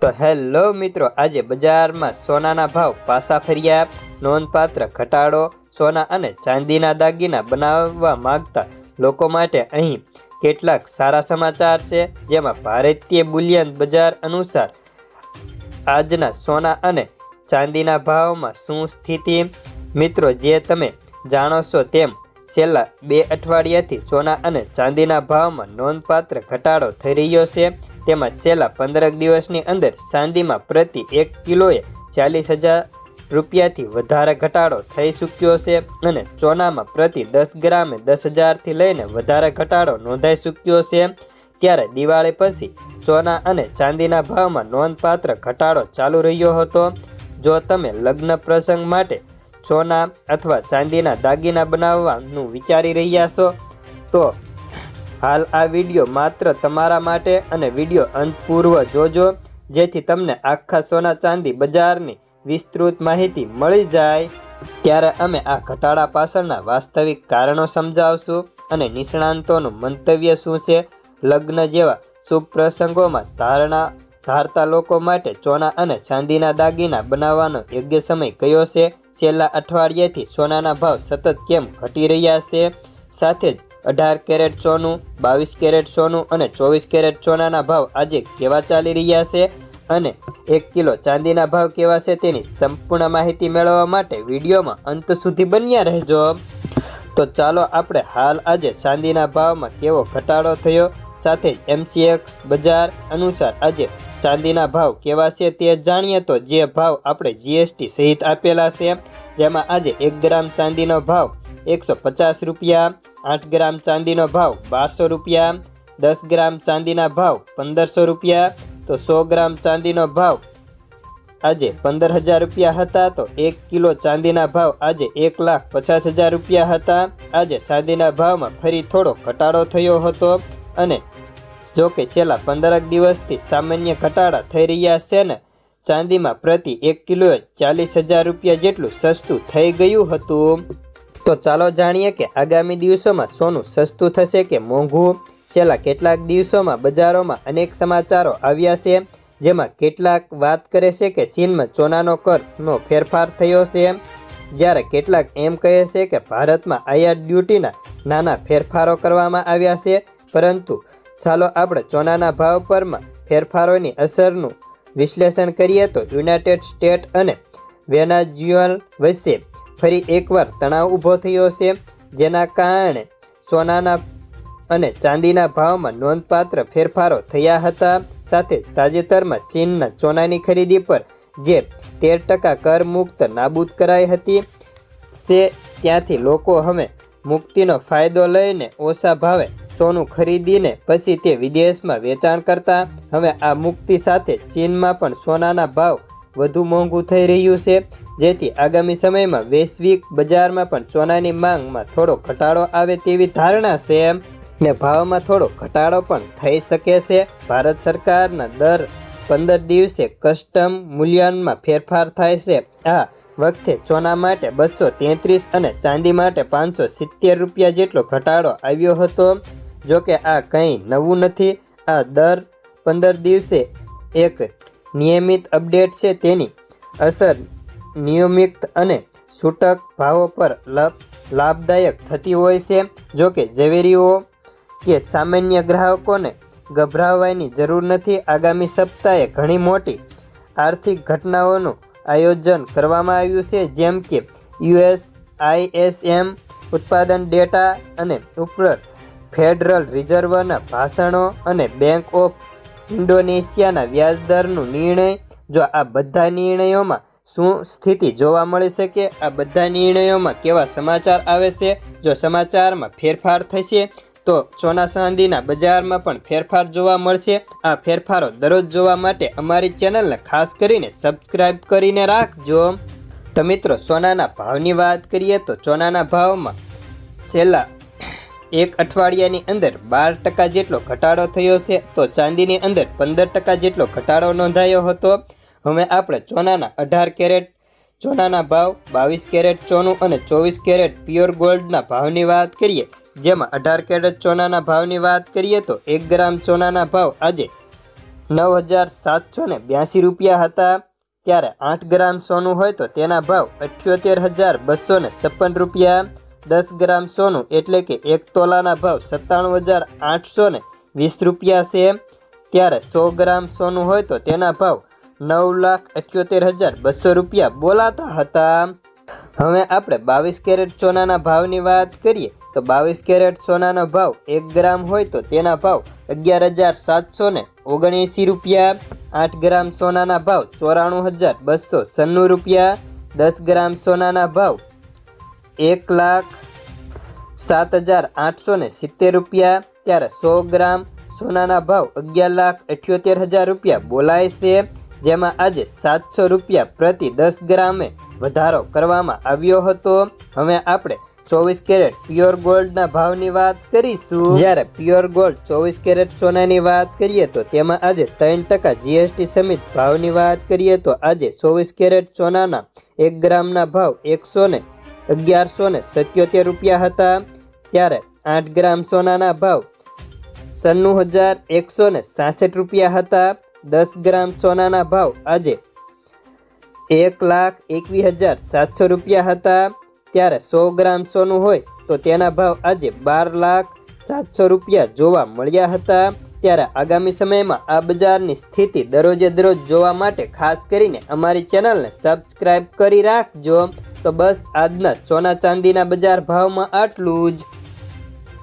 તો હેલો મિત્રો, આજે બજારમાં સોનાના ભાવ પાછા ફર્યા. નોંધપાત્ર ઘટાડો સોના અને ચાંદીના દાગીના બનાવવા માગતા લોકો માટે અહીં કેટલાક સારા સમાચાર છે, જેમાં ભારતીય બુલિયન બજાર અનુસાર આજના સોના અને ચાંદીના ભાવમાં શું સ્થિતિ? મિત્રો, જે તમે જાણો છો તેમ છેલ્લા બે અઠવાડિયાથી સોના અને ચાંદીના ભાવમાં નોંધપાત્ર ઘટાડો થઈ રહ્યો છે. તેમાં છેલ્લા પંદરક દિવસની અંદર ચાંદીમાં પ્રતિ એક કિલોએ ચાલીસ હજાર રૂપિયાથી વધારે ઘટાડો થઈ ચૂક્યો છે અને ચોનામાં પ્રતિ દસ ગ્રામે દસ હજારથી લઈને વધારે ઘટાડો નોંધાઈ ચૂક્યો છે. ત્યારે દિવાળી પછી સોના અને ચાંદીના ભાવમાં નોંધપાત્ર ઘટાડો ચાલુ રહ્યો હતો. જો તમે લગ્ન પ્રસંગ માટે સોના અથવા ચાંદીના દાગીના બનાવવાનું વિચારી રહ્યા છો, તો હાલ આ વીડિયો માત્ર તમારા માટે અને વીડિયો અંતપૂર્વ જોજો, જેથી તમને આખા સોના ચાંદી બજારની વિસ્તૃત માહિતી મળી જાય. ત્યારે અમે આ ઘટાડા પાછળના વાસ્તવિક કારણો સમજાવશું અને નિષ્ણાંતોનું મંતવ્ય શું છે? લગ્ન જેવા શુભ પ્રસંગોમાં ધારણા, ધારતા લોકો માટે સોના અને ચાંદીના દાગીના બનાવવાનો યોગ્ય સમય કયો છે? છેલ્લા અઠવાડિયેથી સોનાના ભાવ સતત કેમ ઘટી રહ્યા છે? સાથે જ અઢાર કેરેટ સોનું, બાવીસ કેરેટ સોનું અને ચોવીસ કેરેટ સોનાના ભાવ આજે કેવા ચાલી રહ્યા છે અને એક કિલો ચાંદીના ભાવ કેવા છે તેની સંપૂર્ણ માહિતી મેળવવા માટે વિડીયોમાં અંત સુધી બન્યા રહેજો. તો ચાલો આપણે હાલ આજે ચાંદીના ભાવમાં કેવો ઘટાડો થયો? સાથે એમસીએક્સ બજાર અનુસાર આજે ચાંદીના ભાવ કેવા છે તે જાણીએ તો જે ભાવ આપણે જીએસટી સહિત આપેલા છે, જેમાં આજે એક ગ્રામ ચાંદીનો ભાવ એકસો પચાસ રૂપિયા, આઠ ગ્રામ ચાંદીનો ભાવ બારસો રૂપિયા, દસ ગ્રામ ચાંદીના ભાવ પંદરસો રૂપિયા, તો સો ગ્રામ ચાંદીનો ભાવ આજે પંદર હજાર રૂપિયા હતા, તો એક કિલો ચાંદીના ભાવ આજે એક લાખ પચાસ હજાર રૂપિયા હતા. આજે ચાંદીના ભાવમાં ફરી થોડો ઘટાડો થયો હતો અને જો કે છેલ્લા પંદરક દિવસથી સામાન્ય ઘટાડા થઈ રહ્યા છે ને, ચાંદીમાં પ્રતિ એક કિલોએ ચાલીસ હજાર રૂપિયા જેટલું સસ્તું થઈ ગયું હતું. તો ચાલો જાણીએ કે આગામી દિવસોમાં સોનું સસ્તું થશે કે મોંઘું? છેલ્લા કેટલાક દિવસોમાં બજારોમાં અનેક સમાચારો આવ્યા છે, જેમાં કેટલાક વાત કરે છે કે ચીનમાં સોનાનો કરનો ફેરફાર થયો છે. જ્યારે કેટલાક એમ કહે છે કે ભારતમાં આયાત ડ્યુટીના નાના ફેરફારો કરવામાં આવ્યા છે, પરંતુ ચાલો આપણે સોનાના ભાવ પરમાં ફેરફારોની અસરનું વિશ્લેષણ કરીએ તો યુનાઇટેડ સ્ટેટ અને વેનાઝ્યુઅલ વચ્ચે ફરી એકવાર તણાવ ઊભો થયો છે, જેના કારણે સોનાના અને ચાંદીના ભાવમાં નોંધપાત્ર ફેરફારો થયા હતા. સાથે તાજેતરમાં ચીનના સોનાની ખરીદી પર, જે તેર ટકા કર મુક્ત નાબૂદ કરાઈ હતી. તે ત્યાંથી લોકો હવે મુક્તિનો ફાયદો લઈને ઓછા ભાવે સોનું ખરીદીને પછી તે વિદેશમાં વેચાણ કરતા. હવે આ મુક્તિ સાથે ચીનમાં પણ સોનાના ભાવ વધુ મોંઘું થઈ રહ્યું છે. જેથી આગામી સમયમાં વૈશ્વિક બજારમાં પણ સોનાની માંગમાં થોડો ઘટાડો આવે તેવી ધારણા છે ને ભાવમાં થોડો ઘટાડો પણ થઈ શકે છે. ભારત સરકારના દર પંદર દિવસે કસ્ટમ મૂલ્યાંકનમાં ફેરફાર થાય છે. આ વખતે સોના માટે બસો તેત્રીસ અને ચાંદી માટે પાંચસો સિત્તેર રૂપિયા જેટલો ઘટાડો આવ્યો હતો. જો કે આ કંઈ નવું નથી. આ દર પંદર દિવસે એક નિયમિત અપડેટ છે તેની અસર નિયમિત અને છૂટક ભાવો પર લાભદાયક થતી હોય છે. જોકે ઝવેરીઓ કે સામાન્ય ગ્રાહકોને ગભરાવાની જરૂર નથી. આગામી સપ્તાહે ઘણી મોટી આર્થિક ઘટનાઓનું આયોજન કરવામાં આવ્યું છે, જેમ કે યુએસ, આઈએસએમ ઉત્પાદન ડેટા અને ઉપર ફેડરલ રિઝર્વના ભાષણો અને બેંક ઓફ ઇન્ડોનેશિયાના વ્યાજદરનું નિર્ણય. જો આ બધા નિર્ણયોમાં શું સ્થિતિ જોવા મળી શકે આ બધા નિર્ણયોમાં કેવા સમાચાર આવે છે? જો સમાચારમાં ફેરફાર થશે, તો સોના ચાંદીના બજારમાં પણ ફેરફાર જોવા મળશે. આ ફેરફારો દરરોજ જોવા માટે અમારી ચેનલને ખાસ કરીને સબસ્ક્રાઈબ કરીને રાખજો. તો મિત્રો, સોનાના ભાવની વાત કરીએ તો સોનાના ભાવમાં છેલ્લા એક અઠવાડિયાની અંદર બાર ટકા જેટલો ઘટાડો થયો છે, તો ચાંદીની અંદર પંદર ટકા જેટલો ઘટાડો નોંધાયો હતો. હવે આપણે સોનાના અઢાર કેરેટ સોનાના ભાવ બાવીસ કેરેટ સોનું અને ચોવીસ કેરેટ પ્યોર ગોલ્ડના ભાવની વાત કરીએ. જેમાં અઢાર કેરેટ સોનાના ભાવની વાત કરીએ તો એક ગ્રામ સોનાના ભાવ આજે નવ હજાર સાતસો ને બ્યાસી રૂપિયા હતા. ત્યારે આઠ ગ્રામ સોનું હોય તો તેના ભાવ અઠ્યોતેર હજાર બસો ને છપ્પન રૂપિયા. દસ ગ્રામ સોનું એટલે કે એક તોલાના ભાવ સત્તાણું હજાર આઠસો ને વીસ રૂપિયા છે ત્યારે સો ગ્રામ સોનું હોય તો તેના ભાવ નવ લાખ અઠ્યોતેર હજાર બસો રૂપિયા બોલાતા હતા. હવે આપણે બાવીસ કેરેટ સોનાના ભાવની વાત કરીએ તો બાવીસ કેરેટ સોનાનો ભાવ એક ગ્રામ હોય તો તેના ભાવ અગિયાર હજાર સાતસો ને ઓગણએંસી રૂપિયા. આઠ ગ્રામ સોનાના ભાવ ચોરાણું હજાર બસો સન્નું રૂપિયા. દસ ગ્રામ સોનાના ભાવ એક લાખ સાત હજાર આઠસો ને સિત્તેર રૂપિયા. ત્યારે સો ગ્રામ સોનાના ભાવ અગિયાર લાખ અઠ્યોતેર હજાર રૂપિયા બોલાય છે. જેમાં આજે સાતસો રૂપિયા પ્રતિ દસ ગ્રામે વધારો કરવામાં આવ્યો હતો. હવે આપણે ચોવીસ કેરેટ પ્યોર ગોલ્ડના ભાવની વાત કરીશું. જ્યારે પ્યોર ગોલ્ડ ચોવીસ કેરેટ સોનાની વાત કરીએ તો તેમાં આજે ત્રણ ટકા જીએસટી સમિત ભાવની વાત કરીએ તો આજે ચોવીસ કેરેટ સોનાના એક ગ્રામના ભાવ એકસો ને અગિયારસો ને સત્યોતેર રૂપિયા હતા. ત્યારે આઠ ગ્રામ સોનાના ભાવ સન્નું હજાર એકસો ને સાસઠ રૂપિયા હતા. દસ ગ્રામ સોનાના ભાવ આજે એક લાખ એકવીસ હજાર સાતસો રૂપિયા હતા. ત્યારે સો ગ્રામ સોનું હોય તો તેના ભાવ આજે બાર લાખ સાતસો રૂપિયા જોવા મળ્યા હતા. ત્યારે આગામી સમયમાં આ બજારની સ્થિતિ દરરોજે દરરોજ જોવા માટે ખાસ કરીને અમારી ચેનલને સબસ્ક્રાઈબ કરી રાખજો. તો બસ આજના સોના ચાંદીના બજાર ભાવમાં આટલું જ.